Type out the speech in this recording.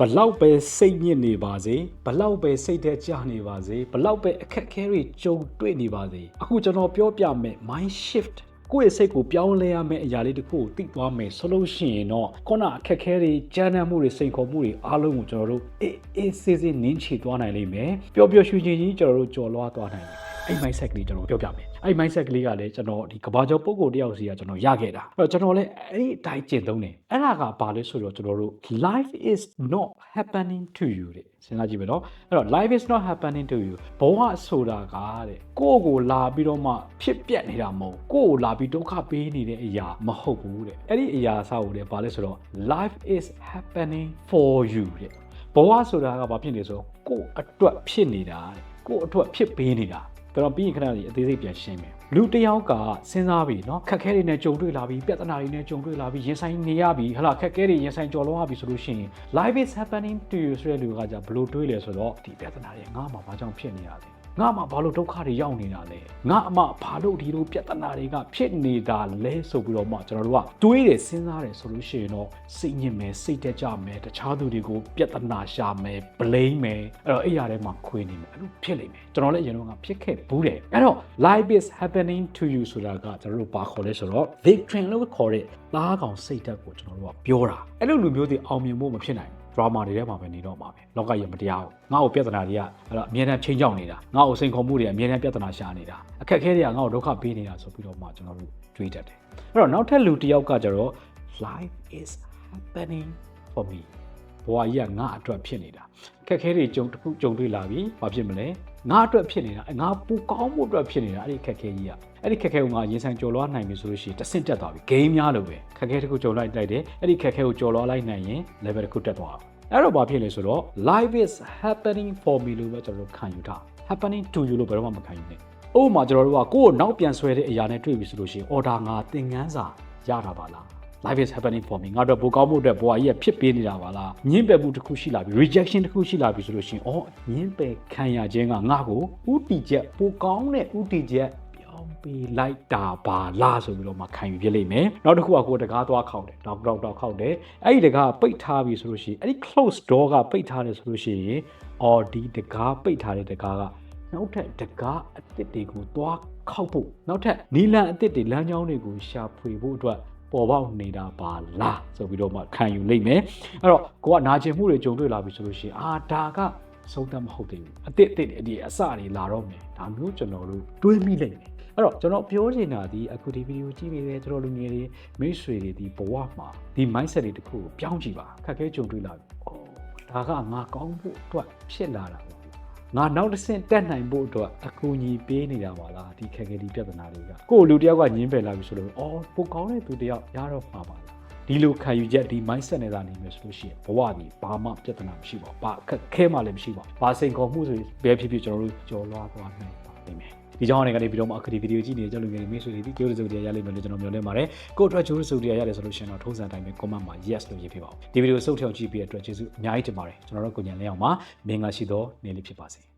ဘလောက်ပဲစိတ်ညစ်နေပါစေဘလောက်ပဲစိတ်သက်ကြနေပါစေဘလောက်ပဲအခက်အခဲတွေကြုံတွေ့နေပါစေအခုကျွန်တော်ပြောပြမယ် mind shift ကိုယ့်ရဲ့စိတ်ကိုပြောင်းလဲရမယ့်အရာလေးတစ်ခုကိုသိသွားမယ်ဆိုလို့ရှိရင်တော့ခုနအခက်အခဲတွေကြမ်းတမ်းမှုတွေစိန်ခေါ်မှုတွေအားလုံးကိုကျွန်တော်တို့အေးအေးဆေးဆေးနင်းချေသွားနိုင်လိမ့်မယ်ပျော်ပျော်ရွှင်ရွှင်ကြီးကျွန်တော်တို့ကြော်လွှားသွားနိုင်တယ် အဲ့ mindset ကလေးကျွန်တော်ပြောပြမယ်အဲ့ mindset ကလေးကလည်းကျွန်တော်ဒီကဘာကျော်ပုံကိုတယောက်စီကကျွန်တော်ရခဲ့တာအဲ့တော့ကျွန်တော်လည်းအဲ့ဒီအတိုင်းကျင့်သုံးတယ်အဲ့ဒါကဘာလဲဆိုတော့ကျွန်တော်တို့ life is not happening to you တဲ့စဉ်းစားကြည့်မယ်နော်အဲ့တော့ life is not happening to you ဘဝဆိုတာကတဲ့ကိုယ့်ကိုလာပြီးတော့မှဖြစ်ပျက်နေတာမဟုတ်ကိုယ့်ကိုလာပြီးဒုက္ခပေးနေတဲ့အရာမဟုတ်ဘူးတဲ့အဲ့ဒီအရာအစားကိုလည်းဘာလဲဆိုတော့ life is happening for you တဲ့ဘဝဆိုတာကဘာဖြစ်နေဆိုတော့ကိုယ့်အတွက်ဖြစ်နေတာတဲ့ကိုယ့်အတွက်ဖြစ်ပေးနေတာ ကျွန်တော်ပြီးရင်ခဏလေးအသေးစိတ်ပြန်ရှင်းမယ်လူတစ်ယောက်ကစဉ်းစားပြီเนาะခက်ခဲတွေနဲ့ကြုံတွေ့လာပြီပြဿနာတွေနဲ့ကြုံတွေ့လာပြီရင်ဆိုင်နေရပြီဟလာခက်ခဲတွေရင်ဆိုင်ကြော်လွှားပြီဆိုလို့ရှိရင် life is happening to you ဆိုတဲ့လူကじゃဘလို့တွေးလဲဆိုတော့ဒီပြဿနာတွေငါ့မှာဘာကြောင့်ဖြစ်နေရလဲ ငါ့မှာဘာလို့ဒုက္ခတွေရောက်နေတာလဲငါအမဘာလို့ဒီလိုပြဿနာတွေကဖြစ်နေတာလဲဆိုပြီးတော့မှကျွန်တော်တို့ကတွေးတယ်စဉ်းစားတယ်ဆိုလို့ရှိရင်တော့စိတ်ညစ်မယ်စိတ်တက်ကြမယ်တခြားသူတွေကိုပြဿနာရှာမယ် blame မယ်အဲ့တော့အဲ့ရထဲမှာခွေနေမယ်အဲ့လိုဖြစ်လိမ့်မယ်ကျွန်တော်လည်းအရင်တော့ကဖြစ်ခဲ့ဘူးတယ်အဲ့တော့ life is happening to you ဆိုတာကကျွန်တော်တို့ဘာခေါ်လဲဆိုတော့ victim လို့ခေါ်တဲ့သားကောင်စိတ်ဓာတ်ကိုကျွန်တော်တို့ကပြောတာအဲ့လိုလူမျိုးတွေအောင်မြင်ဖို့မဖြစ်နိုင်ဘူး drama တွေထဲမှာပဲနေတော့မှာပဲလောကကြီးမတရားဘူးငါ့ကိုပြဿနာတွေကအဲ့တော့အမြဲတမ်းချင်းချောက်နေတာငါ့ကိုစိန်ခေါ်မှုတွေအမြဲတမ်းပြဿနာရှာနေတာအခက်အခဲတွေကငါ့ကိုဒုက္ခပေးနေတာဆိုပြီးတော့မှကျွန်တော်တို့တွေးတတ်တယ်အဲ့တော့နောက်ထပ်လူတစ်ယောက်ကကျတော့ life is happening for me ဘဝကြီးကငါအတွက်ဖြစ်နေတာအခက်အခဲတွေကြုံတစ်ခုကြုံတွေ့လာပြီဘာဖြစ်မလဲငါအတွက်ဖြစ်နေတာငါပူကောင်းမှုအတွက်ဖြစ်နေတာအဲ့ဒီအခက်အခဲကြီးကအဲ့ဒီခက်ခဲကိုငါရင်ဆိုင်ကြော်လွှားနိုင်ပြီဆိုလို့ရှိရင်တဆင့်တက်သွားပြီ game များလို့ပဲခက်ခဲတစ်ခုကြုံလိုက်လိုက်တယ်အဲ့ဒီခက်ခဲကိုကြော်လွှားလိုက်နိုင်ရင် level တစ်ခုတက်သွားအောင်အဲ့တော့ဘာဖြစ်လဲဆိုတော့ life is happening for me လို့ပဲကျွန်တော်တို့ခံယူထား happening to you လို့ဘယ်တော့မှမခံယူနဲ့ဥပမာကျွန်တော်တို့ကကိုယ့်ကိုနောက်ပြန်ဆွဲတဲ့အရာနဲ့တွေ့ပြီဆိုလို့ရှိရင် order ငါသင်ခန်းစာရတာပါလား life is happening for me ငါတို့ဘိုးကောင်းမှုအတွက်ဘဝကြီးကဖြစ်ပေးနေတာပါလားညှင်းပယ်မှုတစ်ခုရှိလာပြီ rejection တစ်ခုရှိလာပြီဆိုလို့ရှိရင်အော်ညှင်းပယ်ခံရခြင်းကငါ့ကိုဥတီချက်ပိုကောင်းတဲ့ဥတီချက်ပြောင်းပေးလိုက်တာပါလားဆိုပြီးတော့မှခံယူပြလိမ့်မယ်နောက်တစ်ခုကကိုယ်တကားသွားခောက်တယ်တော့တော့တော့ခောက်တယ်အဲ့ဒီတကားပိတ်ထားပြီဆိုလို့ရှိရင်အဲ့ဒီ close door ကပိတ်ထားတယ်ဆိုလို့ရှိရင်အော်ဒီတကားပိတ်ထားတဲ့တကားကနောက်ထပ်တကားအစ်စ်တွေကိုသွားခောက်ဖို့နောက်ထပ်နီလန်အစ်စ်တွေလမ်းကြောင်းတွေကိုရှာဖွေဖို့အတွက် ပေါ်ပေါက်နေတာပါလားဆိုပြီးတော့မှခံယူလိမ့်မယ်အဲ့တော့ကိုကနာကျင်မှုတွေကြုံတွေ့လာပြီဆိုလို့ရှိရင်အာဒါကဆုံးသက်မဟုတ်သေးဘူးအစ်စ်အစ်စ်ဒီအစတွေလာတော့မယ်ဒါမျိုးကျွန်တော်တို့တွေးမိလိမ့်မယ်အဲ့တော့ကျွန်တော်ပြောချင်တာဒီအခုဒီဗီဒီယိုကြည့်နေတဲ့ကျွန်တော်လူငယ်တွေမိတ်ဆွေတွေဒီဘဝမှာဒီ mindset တွေတစ်ခုကိုပြောင်းကြည့်ပါခက်ခဲကြုံတွေ့လာပြီအော်ဒါကငါကောင်းဖို့အတွက်ဖြစ်လာတာပေါ့ ငါနောက်တစ်ဆင့်တက်နိုင်ဖို့အတွက်အကူအညီပေးနေတာပါလားဒီခက်ခဲဒီပြဿနာတွေကကိုယ်လူတယောက်ကညင်းပယ်လာပြီဆိုလို့အော်ပိုကောင်းတဲ့သူတယောက်ရတော့မှာပါလားဒီလိုခံယူချက်ဒီ mindset နဲ့သာနေမယ်ဆိုလို့ရှိရင်ဘဝဒီဘာမှပြဿနာမရှိပါဘူးဘာအခက်ခဲမှလည်းမရှိပါဘူးဘာစိန်ခေါ်မှုဆိုဘယ်ဖြစ်ဖြစ်ကျွန်တော်တို့ကြော်လွှားသွားနိုင်ပါလိမ့်မယ် ဒီကြောင့်အနေကနေပြီးတော့မှအခုဒီဗီဒီယိုကြည့်နေတဲ့ကျွန်တော်ငယ်တွေမိတ်ဆွေတွေဒီကြိုးစုပ်တရားရလိမ့်မယ်လို့ကျွန်တော်မျှော်လင့်ပါတယ်ကိုယ့်အတွက်ကြိုးစုပ်တရားရတယ်ဆိုလို့ရှိရင်တော့ထုံးစံတိုင်းပဲ comment မှာ yes လို့ရေးပြပါဦးဒီဗီဒီယိုစုပ်ထောင်ကြည့်ပြီးတဲ့အတွက်ကျေးဇူးအများကြီးတင်ပါတယ်ကျွန်တော်တို့ကိုညံလဲအောင်ပါမင်္ဂလာရှိသောနေ့လေးဖြစ်ပါစေ